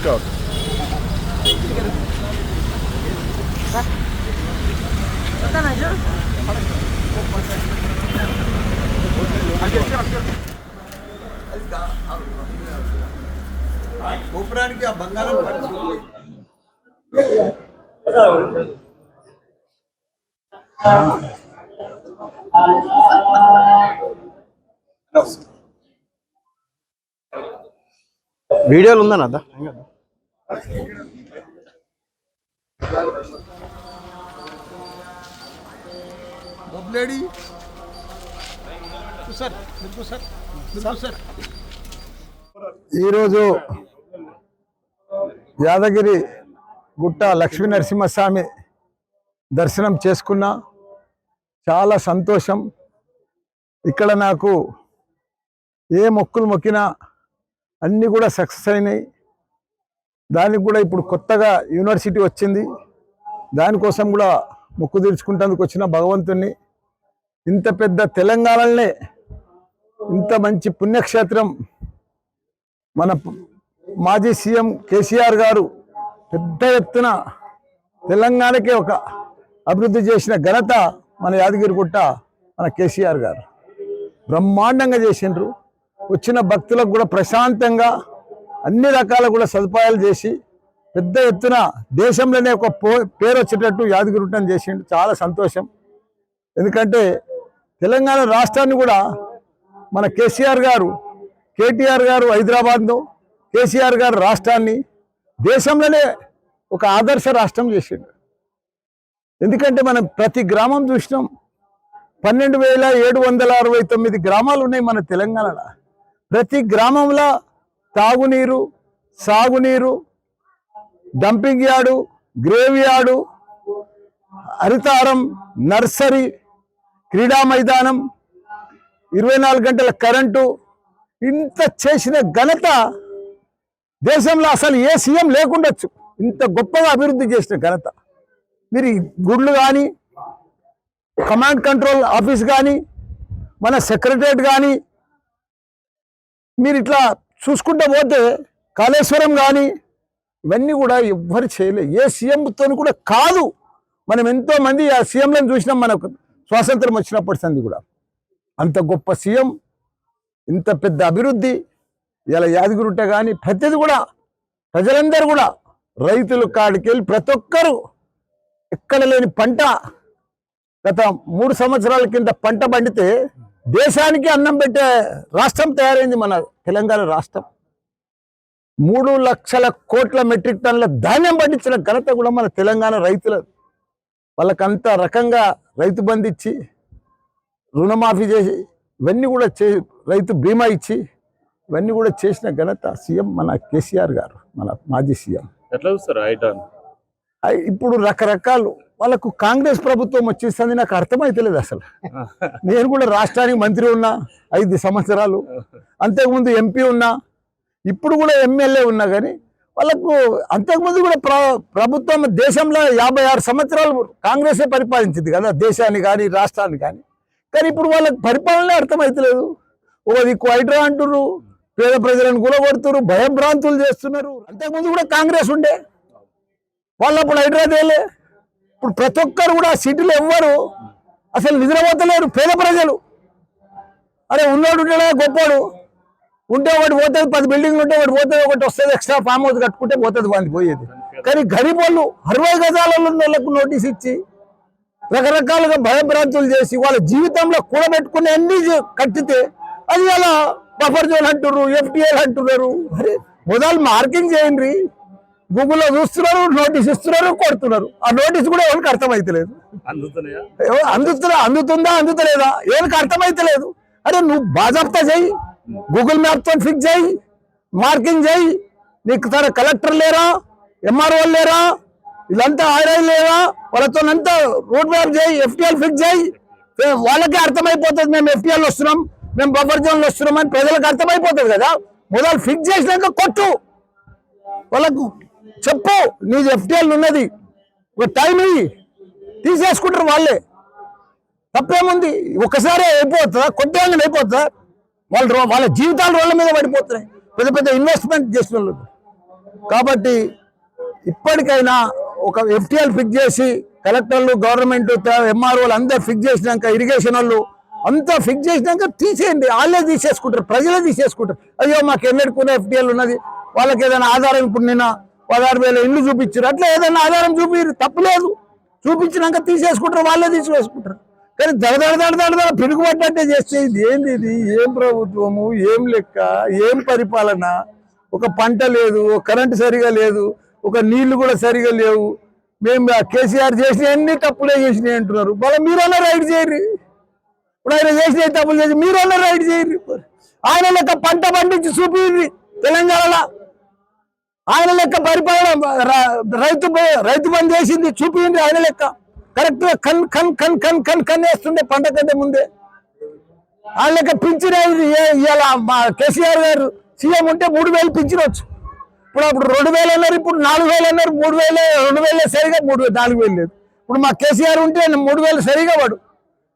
Okay okay గోపురానికి ఆ బంగారం వీడియోలు ఉందా నాదా? బొబ్లేడి ఈరోజు యాదగిరి గుట్ట లక్ష్మీ నరసింహస్వామి దర్శనం చేసుకున్నా చాలా సంతోషం. ఇక్కడ నాకు ఏ మొక్కులు మొక్కినా అన్నీ కూడా సక్సెస్ అయినాయి. దానికి కూడా ఇప్పుడు కొత్తగా యూనివర్సిటీ వచ్చింది. దానికోసం కూడా మొక్కు తీర్చుకుంటేందుకు వచ్చిన భగవంతుణ్ణి. ఇంత పెద్ద తెలంగాణలోనే ఇంత మంచి పుణ్యక్షేత్రం మన మాజీ సీఎం కేసీఆర్ గారు పెద్ద ఎత్తున తెలంగాణకే ఒక అభివృద్ధి చేసిన ఘనత మన యాదగిరిగుట్ట మన కేసీఆర్ గారు. బ్రహ్మాండంగా చేసిండ్రు. వచ్చిన భక్తులకు కూడా ప్రశాంతంగా అన్ని రకాల కూడా సదుపాయాలు చేసి పెద్ద ఎత్తున దేశంలోనే ఒక పేరు వచ్చేటట్టు యాదగిరిటం చేసిండు. చాలా సంతోషం. ఎందుకంటే తెలంగాణ రాష్ట్రాన్ని కూడా మన కేసీఆర్ గారు కేటీఆర్ గారు హైదరాబాద్ను కేసీఆర్ గారు రాష్ట్రాన్ని దేశంలోనే ఒక ఆదర్శ రాష్ట్రం చేసిండు. ఎందుకంటే మనం ప్రతి గ్రామం చూసినాం. పన్నెండు వేల ఏడు వందల అరవై తొమ్మిది గ్రామాలు ఉన్నాయి మన తెలంగాణలో. ప్రతి గ్రామంలో తాగునీరు సాగునీరు dumping yard graveyard Harithaaram nursery క్రీడా మైదానం ఇరవై నాలుగు గంటల కరెంటు ఇంత చేసిన ఘనత దేశంలో అసలు ఏ సీఎం లేకుండొచ్చు. ఇంత గొప్పగా అభివృద్ధి చేసిన ఘనత. మీరు గుడ్లు కానీ కమాండ్ కంట్రోల్ ఆఫీస్ కానీ మన సెక్రటరేట్ కానీ మీరు ఇట్లా చూసుకుంటూ పోతే కాళేశ్వరం కానీ ఇవన్నీ కూడా ఎవ్వరు చేయలేదు ఏ సీఎంతో కూడా కాదు. మనం ఎంతోమంది ఆ సీఎంలను చూసినాం మనకు. స్వాతంత్రం వచ్చినప్పటి సంది కూడా. అంత గొప్ప సీఎం ఇంత పెద్ద అభివృద్ధి ఇలా యాదగిరిగుట్ట కానీ ప్రతిది కూడా ప్రజలందరూ కూడా రైతులు కాడికి వెళ్ళి ప్రతి ఒక్కరు ఎక్కడ లేని పంట గత మూడు సంవత్సరాల కింద పంట పండితే దేశానికి అన్నం పెట్టే రాష్ట్రం తయారైంది మన తెలంగాణ రాష్ట్రం. మూడు లక్షల కోట్ల మెట్రిక్ టన్నుల ధాన్యం పండించిన ఘనత కూడా మన తెలంగాణ రైతుల వాళ్ళకంత రకంగా రైతు బంధు ఇచ్చి రుణమాఫీ చేసి ఇవన్నీ కూడా చే రైతు బీమా ఇచ్చి ఇవన్నీ కూడా చేసిన ఘనత సీఎం మన కేసీఆర్ గారు మన మాజీ సీఎం. ఎట్లా చూస్తారు ఇప్పుడు రకరకాలు వాళ్ళకు కాంగ్రెస్ ప్రభుత్వం వచ్చేస్తుంది నాకు అర్థమైతలేదు అసలు. నేను కూడా రాష్ట్రానికి మంత్రి ఉన్నా ఐదు సంవత్సరాలు. అంతకుముందు ఎంపీ ఉన్నా ఇప్పుడు కూడా ఎమ్మెల్యే ఉన్నా కానీ వాళ్ళకు అంతకుముందు కూడా ప్ర ప్రభుత్వం దేశంలో యాభై ఆరు సంవత్సరాలు కాంగ్రెసే పరిపాలించింది కదా దేశాన్ని కానీ రాష్ట్రాన్ని కానీ. కానీ ఇప్పుడు వాళ్ళకి పరిపాలనే అర్థమైతలేదు. ఒక దిక్కు హైడ్రా అంటున్నారు పేద ప్రజలను కూలగొడుతున్నారు భయభ్రాంతులు చేస్తున్నారు. అంతకుముందు కూడా కాంగ్రెస్ ఉండే. వాళ్ళు అప్పుడు హైడ్రా తేలే ఇప్పుడు ప్రతి ఒక్కరు కూడా సిటీలో ఎవ్వరు. అసలు నిద్రపోతలేరు పేద ప్రజలు. అరే ఉన్నాడు ఉంటాడా గొప్పోడు. ఉంటే ఒకటి పోతుంది పది బిల్డింగ్లు ఉంటే ఒకటి పోతుంది ఒకటి వస్తుంది ఎక్స్ట్రా ఫామ్ హౌస్ కట్టుకుంటే పోతుంది వానికి పోయేది. కానీ గరీబ్ వాళ్ళు అరవై గజాలలో ఉన్న వాళ్ళకు నోటీస్ ఇచ్చి రకరకాలుగా భయభ్రాంతులు చేసి వాళ్ళ జీవితంలో కూడబెట్టుకునే అన్ని కట్టితే అది అలా బఫర్ జోన్ అంటున్నారు ఎఫ్టీఎల్ అంటున్నారు. అరే మొదలు మార్కింగ్ చేయండి. గూగుల్లో చూస్తున్నారు నోటీస్ ఇస్తున్నారు కొడుతున్నారు. ఆ నోటీస్ కూడా ఎవరికి అర్థమైతలేదు. అందుతున్నా అందుతుందా అందుతలేదా? ఎవరికి అర్థమైతలేదు. అరే నువ్వు బాజాప్తా చేయి గూగుల్ మ్యాప్తో ఫిక్స్ చేయి మార్కింగ్ చేయి. నీకు తన కలెక్టర్ లేరా ఎంఆర్ఓ లేరా వీళ్ళంతా ఆర్ఐ లేరా వాళ్ళతో అంతా రోడ్ మ్యాప్ చేయి ఎఫ్టీఎల్ ఫిక్స్ చేయి. వాళ్ళకే అర్థమైపోతుంది మేము ఎఫ్టీఎల్ వస్తున్నాం మేము బఫర్ జోన్లు వస్తున్నాం అని ప్రజలకు అర్థమైపోతుంది కదా. మొదలు ఫిక్స్ చేసినాక కొట్టు. వాళ్ళకు చెప్పు నీది ఎఫ్టీఎల్ ఉన్నది. ఒక టైం అయ్యి తీసేసుకుంటారు వాళ్ళే. తప్పేముంది? ఒకసారి అయిపోతుందా? కొట్టేయంగానే అయిపోతుందా? వాళ్ళ రో- వాళ్ళ జీవితాలు రోడ్ల మీద పడిపోతున్నాయి. పెద్ద పెద్ద ఇన్వెస్ట్మెంట్ చేసిన వాళ్ళు కాబట్టి ఇప్పటికైనా ఒక ఎఫ్టీఎల్ ఫిక్స్ చేసి కలెక్టర్లు గవర్నమెంట్ ఎంఆర్ఓలు అంతా ఫిక్స్ చేసినాక ఇరిగేషన్ వాళ్ళు అంతా ఫిక్స్ చేసినాక తీసేయండి. వాళ్ళే తీసేసుకుంటారు. ప్రజలే తీసేసుకుంటారు. అయ్యో మాకు ఎన్నెడుకున్న ఎఫ్టీఎల్ ఉన్నది. వాళ్ళకి ఏదైనా ఆధారం ఇప్పుడు నిన్న పదహారు వేల ఇల్లు చూపించారు. అట్లా ఏదైనా ఆధారం చూపిరు. తప్పులేదు చూపించినాక తీసేసుకుంటారు. వాళ్ళే తీసేసుకుంటారు కానీ దడదడ దడదడ పిడుగుపడ్డట్టే చేస్తే ఇది ఏంది ఇది? ఏం ప్రభుత్వము? ఏం లెక్క? ఏం పరిపాలన? ఒక పంట లేదు. ఒక కరెంటు సరిగా లేదు. ఒక నీళ్ళు కూడా సరిగా లేవు. మేము కేసీఆర్ చేసిన అన్ని తప్పులే చేసినాయి అంటున్నారు. మళ్ళీ మీరన్నా రైడ్ చేయరు. ఇప్పుడు ఆయన చేసిన తప్పులు చేసి మీరన్నా రైడ్ చేయరు. ఆయన లెక్క పంట పండించి చూపి తెలంగాణలో. ఆయన లెక్క పరిపాలన రైతు రైతు బంద్ చేసింది చూపింది ఆయన లెక్క. కరెక్ట్గా కన్ కన్ కన్ కన్ కన్ కన్ వేస్తుండే పంట కంటే ముందే. ఆయన లెక్క పింఛన్ ఇవాళ మా కేసీఆర్ గారు సీఎం ఉంటే మూడు వేలు పింఛనవచ్చు ఇప్పుడు అప్పుడు రెండు వేలు అన్నారు ఇప్పుడు నాలుగు వేలు అన్నారు మూడు వేలు రెండు వేలే సరిగా మూడు వేలు నాలుగు వేలు లేదు. ఇప్పుడు మా కేసీఆర్ ఉంటే మూడు వేలు సరిగా పడు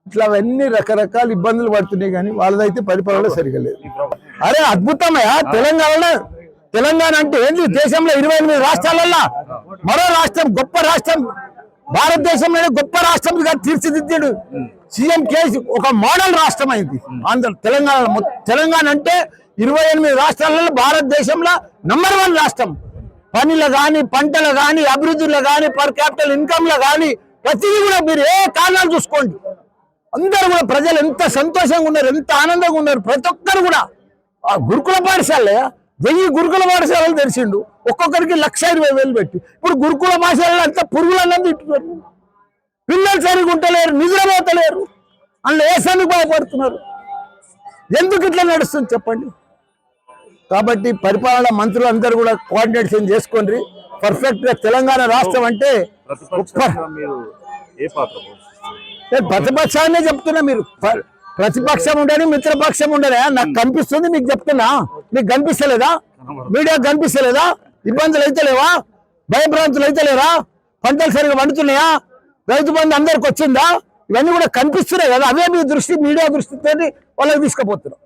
ఇట్లా అవన్నీ రకరకాల ఇబ్బందులు పడుతున్నాయి కానీ వాళ్ళదైతే పరిపాలన సరిగా లేదు. అరే అద్భుతమయ్యా తెలంగాణలో తెలంగాణ అంటే ఏంది? దేశంలో ఇరవై ఎనిమిది రాష్ట్రాలల్లో మరో రాష్ట్రం గొప్ప రాష్ట్రం. భారతదేశంలోనే గొప్ప రాష్ట్రంగా తీర్చిదిద్దాడు. సీఎం కేసీ ఒక మోడల్ రాష్ట్రం అయింది ఆంధ్ర తెలంగాణ తెలంగాణ అంటే ఇరవై ఎనిమిది రాష్ట్రాలలో భారతదేశంలో నంబర్ వన్ రాష్ట్రం. పనిలో కానీ పంటలు కానీ అభివృద్ధిలో కానీ పర్ క్యాపిటల్ ఇన్కమ్లో కానీ ప్రతిదీ కూడా మీరు ఏ కారణాలు చూసుకోండి. అందరూ కూడా ప్రజలు ఎంత సంతోషంగా ఉన్నారు ఎంత ఆనందంగా ఉన్నారు ప్రతి ఒక్కరు కూడా. ఆ గురుకుల పాఠశాలే వెయ్యి గురుకుల పాఠశాలలు తెరిచిండు. ఒక్కొక్కరికి లక్ష ఇరవై వేలు పెట్టి. ఇప్పుడు గురుకుల పాఠశాలలు అంతా పురుగులన్నీ తింటున్నారు. పిల్లలు సరిగా ఉంటలేరు నిద్రపోతలేరు. అందులో ఏ సరికి భయపడుతున్నారు. ఎందుకు ఇట్లా నడుస్తుంది చెప్పండి? కాబట్టి పరిపాలన మంత్రులు అందరూ కూడా కోఆర్డినేషన్ చేసుకోండి. పర్ఫెక్ట్గా తెలంగాణ రాష్ట్రం అంటే ప్రతిపక్షాన్నే చెప్తున్నా మీరు. ప్రతిపక్షం ఉండని మిత్రపక్షం ఉండని నాకు కనిపిస్తుంది మీకు చెప్తున్నా. మీకు కనిపిస్తలేదా? మీడియా కనిపిస్తలేదా? ఇబ్బందులు అయితే లేవా? భయభ్రాంతులు అయితే లేరా పంటలు సరిగా వండుతున్నాయా రైతు బంధు అందరికి వచ్చిందా? ఇవన్నీ కూడా కనిపిస్తున్నాయి కదా. అవే మీ దృష్టి మీడియా దృష్టితో వాళ్ళకి తీసుకుపోతున్నారు